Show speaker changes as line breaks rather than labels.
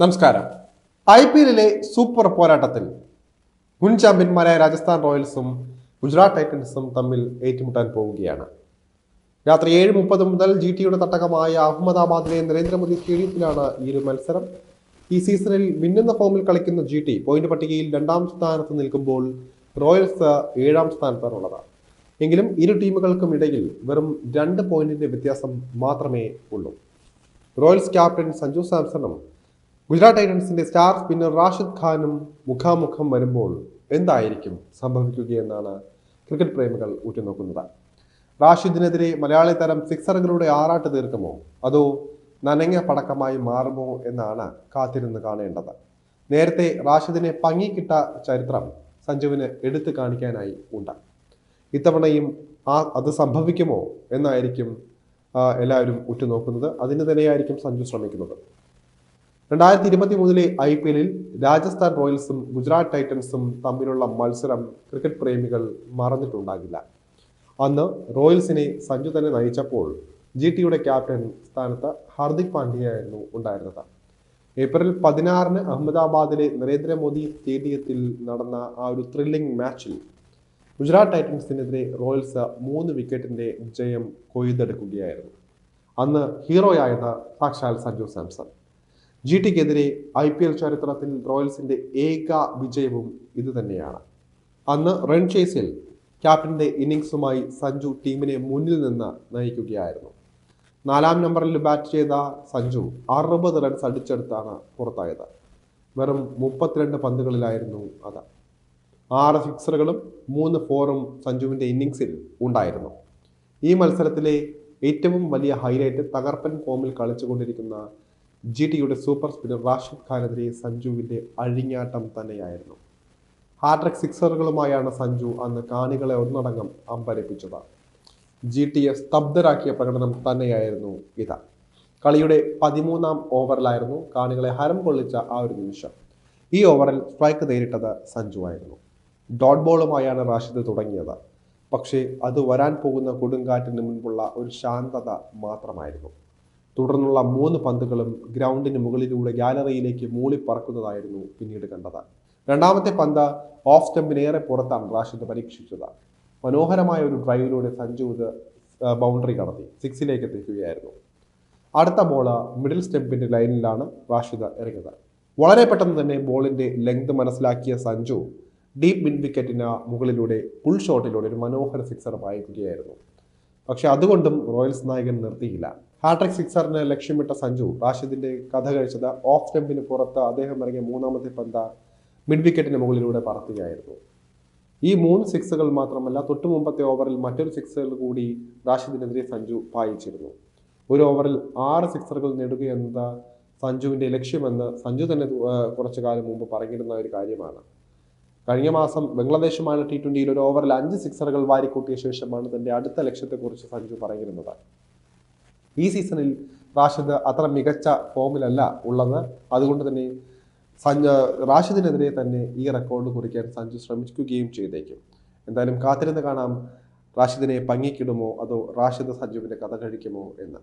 നമസ്കാരം. I P എല്ലിലെ super പോരാട്ടത്തിൽ മുൻ ചാമ്പ്യന്മാരായ രാജസ്ഥാൻ റോയൽസും ഗുജറാത്ത് ടൈറ്റൻസും തമ്മിൽ ഏറ്റുമുട്ടാൻ പോവുകയാണ്. രാത്രി ഏഴ് മുപ്പത് മുതൽ ജി ടിയുടെ തട്ടകമായ അഹമ്മദാബാദിലെ നരേന്ദ്രമോദി സ്റ്റേഡിയത്തിലാണ് ഈ ഒരു മത്സരം. ഈ സീസണിൽ മിന്നുന്ന ഫോമിൽ കളിക്കുന്ന ജി ടി പോയിന്റ് പട്ടികയിൽ രണ്ടാം സ്ഥാനത്ത് നിൽക്കുമ്പോൾ റോയൽസ് ഏഴാം സ്ഥാനത്താണുള്ളത്. എങ്കിലും ഇരു ടീമുകൾക്കും ഇടയിൽ വെറും രണ്ട് പോയിന്റിന്റെ വ്യത്യാസം മാത്രമേ ഉള്ളൂ. റോയൽസ് ക്യാപ്റ്റൻ സഞ്ജു സാംസണും ഗുജറാത്ത് ടൈറ്റൻസിന്റെ സ്റ്റാർ സ്പിന്നർ റാഷിദ് ഖാനും മുഖാമുഖം വരുമ്പോൾ എന്തായിരിക്കും സംഭവിക്കുകയെന്നാണ് ക്രിക്കറ്റ് പ്രേമികൾ ഉറ്റുനോക്കുന്നത്. റാഷിദിനെതിരെ മലയാളി താരം സിക്സറുകളുടെ ആറാട്ട് തീർക്കുമോ? അതോ നനഞ്ഞ പടക്കമായി മാറുമോ എന്നാണ് കാത്തിരുന്ന് കാണേണ്ടത്. നേരത്തെ റാഷിദിനെ പങ്ങിക്കിട്ട ചരിത്രം സഞ്ജുവിന് എടുത്തു കാണിക്കാനായി ഉണ്ട്. ഇത്തവണയും ആ അത് സംഭവിക്കുമോ എന്നായിരിക്കും എല്ലാവരും ഉറ്റുനോക്കുന്നത്. അതിന് തന്നെയായിരിക്കും സഞ്ജു ശ്രമിക്കുന്നത്. രണ്ടായിരത്തി ഇരുപത്തി മൂന്നിലെ ഐ പി എല്ലിൽ രാജസ്ഥാൻ റോയൽസും ഗുജറാത്ത് ടൈറ്റൻസും തമ്മിലുള്ള മത്സരം ക്രിക്കറ്റ് പ്രേമികൾ മറന്നിട്ടുണ്ടാകില്ല. അന്ന് റോയൽസിനെ സഞ്ജു തന്നെ നയിച്ചപ്പോൾ ജി ടിയുടെ ക്യാപ്റ്റൻ സ്ഥാനത്ത് ഹാർദിക് പാണ്ഡ്യയായിരുന്നു ഉണ്ടായിരുന്നത്. ഏപ്രിൽ പതിനാറിന് അഹമ്മദാബാദിലെ നരേന്ദ്രമോദി സ്റ്റേഡിയത്തിൽ നടന്ന ആ ഒരു ത്രില്ലിംഗ് മാച്ചിൽ ഗുജറാത്ത് ടൈറ്റൻസിനെതിരെ റോയൽസ് മൂന്ന് വിക്കറ്റിന്റെ ജയം കൊയ്തെടുക്കുകയായിരുന്നു. അന്ന് ഹീറോയായത് സാക്ഷാൽ സഞ്ജു സാംസൺ. ജി ടിക്കെതിരെ ഐ പി എൽ ചരിത്രത്തിൽ റോയൽസിന്റെ ഏക വിജയവും ഇതുതന്നെയാണ്. അന്ന് റൺ ചേസിൽ ക്യാപ്റ്റന്റെ ഇന്നിങ്സുമായി സഞ്ജു ടീമിനെ മുന്നിൽ നിന്ന് നയിക്കുകയായിരുന്നു. നാലാം നമ്പറിൽ ബാറ്റ് ചെയ്ത സഞ്ജു അറുപത് റൺസ് അടിച്ചെടുത്താണ് പുറത്തായത്. വെറും മുപ്പത്തിരണ്ട് പന്തുകളിലായിരുന്നു അത്. ആറ് സിക്സറുകളും മൂന്ന് ഫോറും സഞ്ജുവിന്റെ ഇന്നിങ്സിൽ ഉണ്ടായിരുന്നു. ഈ മത്സരത്തിലെ ഏറ്റവും വലിയ ഹൈലൈറ്റ് തകർപ്പൻ ഫോമിൽ കളിച്ചുകൊണ്ടിരിക്കുന്ന ജി ടിയുടെ സൂപ്പർ സ്പിന്നർ റാഷിദ് ഖാനെതിരെ സഞ്ജുവിന്റെ അഴിഞ്ഞാട്ടം തന്നെയായിരുന്നു. ഹാട്രിക് സിക്സറുകളുമായാണ് സഞ്ജു അന്ന് കാണികളെ ഒന്നടങ്കം അമ്പരപ്പിച്ചത്. ജി ടിയെ സ്തബ്ധരാക്കിയ പ്രകടനം തന്നെയായിരുന്നു ഇത്. കളിയുടെ പതിമൂന്നാം ഓവറിലായിരുന്നു കാണികളെ ഹരം കൊള്ളിച്ച ആ ഒരു നിമിഷം. ഈ ഓവറിൽ സ്ട്രൈക്ക് നേരിട്ടത് സഞ്ജു ആയിരുന്നു. ഡോട്ട് ബോളുമായാണ് റാഷിദ് തുടങ്ങിയത്. പക്ഷേ അത് വരാൻ പോകുന്ന കൊടുങ്കാറ്റിന് മുൻപുള്ള ഒരു ശാന്തത മാത്രമായിരുന്നു. തുടർന്നുള്ള മൂന്ന് പന്തുകളും ഗ്രൗണ്ടിന് മുകളിലൂടെ ഗാലറിയിലേക്ക് മൂളി പറക്കുന്നതായിരുന്നു പിന്നീട് കണ്ടത്. രണ്ടാമത്തെ പന്ത് ഓഫ് സ്റ്റമ്പിന് ഏറെ പുറത്താണ് റാഷിദ് പരീക്ഷിച്ചത്. മനോഹരമായ ഒരു ഡ്രൈവിലൂടെ സഞ്ജു ഇത് ബൗണ്ടറി കടത്തി സിക്സിലേക്ക് എത്തിക്കുകയായിരുന്നു. അടുത്ത ബോൾ മിഡിൽ സ്റ്റെമ്പിന്റെ ലൈനിലാണ് റാഷിദ് എറിഞ്ഞത് വളരെ പെട്ടെന്ന് തന്നെ ബോളിന്റെ ലെങ്ത് മനസ്സിലാക്കിയ സഞ്ജു ഡീപ് മിഡ് വിക്കറ്റിന് മുകളിലൂടെ ഫുൾ ഷോട്ടിലൂടെ ഒരു മനോഹര സിക്സർ വായിക്കുകയായിരുന്നു പക്ഷെ അതുകൊണ്ടും റോയൽസ് നായകൻ നിർത്തിയില്ല. ഹാട്രിക് സിക്സറിന് ലക്ഷ്യമിട്ട സഞ്ജു റാഷിദിന്റെ കഥ കഴിച്ചത് ഓഫ് സ്റ്റെമ്പിന് പുറത്ത് അദ്ദേഹം ഇറങ്ങിയ മൂന്നാമത്തെ പന്ത മിഡ് വിക്കറ്റിന് മുകളിലൂടെ പറത്തുകയായിരുന്നു. ഈ മൂന്ന് സിക്സുകൾ മാത്രമല്ല തൊട്ടു മുമ്പത്തെ ഓവറിൽ മറ്റൊരു സിക്സുകൾ കൂടി റാഷിദിനെതിരെ സഞ്ജു പായിച്ചിരുന്നു. ഒരു ഓവറിൽ ആറ് സിക്സറുകൾ നേടുക എന്നത് സഞ്ജുവിന്റെ ലക്ഷ്യമെന്ന് സഞ്ജു തന്നെ കുറച്ചു കാലം മുമ്പ് പറഞ്ഞിരുന്ന ഒരു കാര്യമാണ്. കഴിഞ്ഞ മാസം ബംഗ്ലാദേശുമാണ് ടി ട്വന്റിയിൽ ഒരു ഓവറിൽ അഞ്ച് സിക്സറുകൾ വാരിക്കൂട്ടിയ ശേഷമാണ് തന്റെ അടുത്ത ലക്ഷ്യത്തെക്കുറിച്ച് സഞ്ജു പറഞ്ഞിരുന്നത്. ഈ സീസണിൽ റാഷിദ് അത്ര മികച്ച ഫോമിലല്ല ഉള്ളത്. അതുകൊണ്ട് തന്നെ സഞ്ജ റാഷിദിനെതിരെ തന്നെ ഈ റെക്കോർഡ് കുറിക്കാൻ സഞ്ജു ശ്രമിക്കുകയും ചെയ്തേക്കും. എന്തായാലും കാത്തിരുന്ന് കാണാം റാഷിദിനെ പങ്ങിക്കിടുമോ അതോ റാഷിദ് സഞ്ജുവിന്റെ കഥ കഴിക്കുമോ എന്ന്.